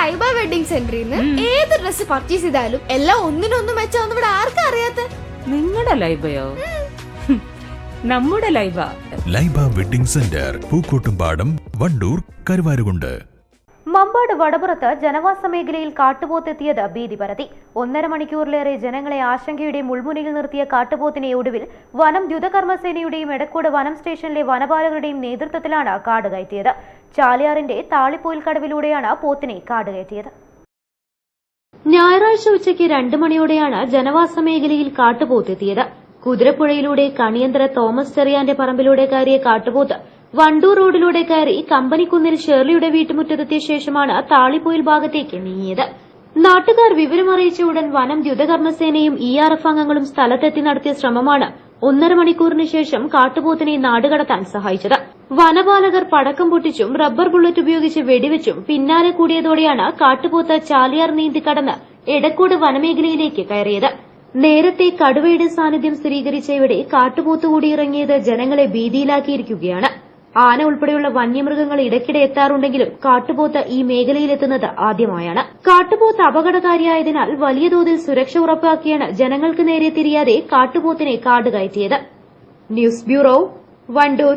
Laiba wedding സെന്ററിൽ നിന്ന് ഏത് ഡ്രസ് പർച്ചേസ് ചെയ്താലും എല്ലാം ഒന്നിനൊന്നും മെച്ചാന്ന് ഇവിടെ ആർക്കും അറിയാത്ത? നിങ്ങളുടെ ലൈബയോ? നമ്മുടെ Laiba. Laiba wedding centre Pookkottumpadam Wandoor Karuvarakundu. Mambad വടപുറത്ത് ജനവാസ മേഖലയിൽ കാട്ടുപോത്തെത്തിയത് ഭീതി പരത്തി ഒന്നര മണിക്കൂറിലേറെ ജനങ്ങളെ ആശങ്കയുടെ മുൾമുനയിൽ നിർത്തിയ കാട്ടുപോത്തിനെ ഒടുവിൽ വനം ദ്യുതകർമ്മസേനയുടെയും എടക്കോട് വനം സ്റ്റേഷനിലെ വനപാലകരുടെയും നേതൃത്വത്തിലാണ് കാട് കയറ്റിയത്. ചാലിയാറിന്റെ താളിപ്പോയിൽ കടവിലൂടെയാണ് പോത്തിനെ കാടുകയറ്റിയത്. ഞായറാഴ്ച ഉച്ചയ്ക്ക് രണ്ട് മണിയോടെയാണ് ജനവാസ മേഖലയിൽ കാട്ടുപോത്തെത്തിയത്. കുതിരപ്പുഴയിലൂടെ കണിയന്തര തോമസ് ചെറിയാന്റെ പറമ്പിലൂടെ കയറിയ കാട്ടുപോത്ത് വണ്ടൂർ റോഡിലൂടെ കയറി കമ്പനിക്കുന്നിൽ ഷേർലിയുടെ വീട്ടുമുറ്റത്തെത്തിയ ശേഷമാണ് താളിപ്പോയിൽ ഭാഗത്തേക്ക് നീങ്ങിയത്. നാട്ടുകാർ വിവരമറിയിച്ച ഉടൻ വനം ദ്യുതകർമ്മസേനയും ഇ ആർ എഫ് അംഗങ്ങളും സ്ഥലത്തെത്തി നടത്തിയ ശ്രമമാണ് ഒന്നര മണിക്കൂറിന് ശേഷം കാട്ടുപോത്തിനെ നാടുകടത്താൻ സഹായിച്ചത്. വനപാലകർ പടക്കം പൊട്ടിച്ചും റബ്ബർ ബുള്ളറ്റ് ഉപയോഗിച്ച് വെടിവെച്ചും പിന്നാലെ കൂടിയതോടെയാണ് കാട്ടുപോത്ത് ചാലിയാർ നീന്തി കടന്ന് എടക്കോട് വനമേഖലയിലേക്ക് കയറിയത്. നേരത്തെ കടുവയുടെ സാന്നിധ്യം സ്ഥിരീകരിച്ച ഇവിടെ കാട്ടുപോത്ത് കൂടി ഇറങ്ങിയത് ജനങ്ങളെ ഭീതിയിലാക്കിയിരിക്കുകയാണ്. ആന ഉൾപ്പെടെയുള്ള വന്യമൃഗങ്ങൾ ഇടയ്ക്കിടെ എത്താറുണ്ടെങ്കിലും കാട്ടുപോത്ത് ഈ മേഖലയിലെത്തുന്നത് ആദ്യമായാണ്. കാട്ടുപോത്ത് അപകടകാരിയായതിനാൽ വലിയ തോതിൽ സുരക്ഷ ഉറപ്പാക്കിയാണ് ജനങ്ങൾക്ക് നേരെ തിരിയാതെ കാട്ടുപോത്തിനെ കാട് കയറ്റിയത് news bureau Wandoor.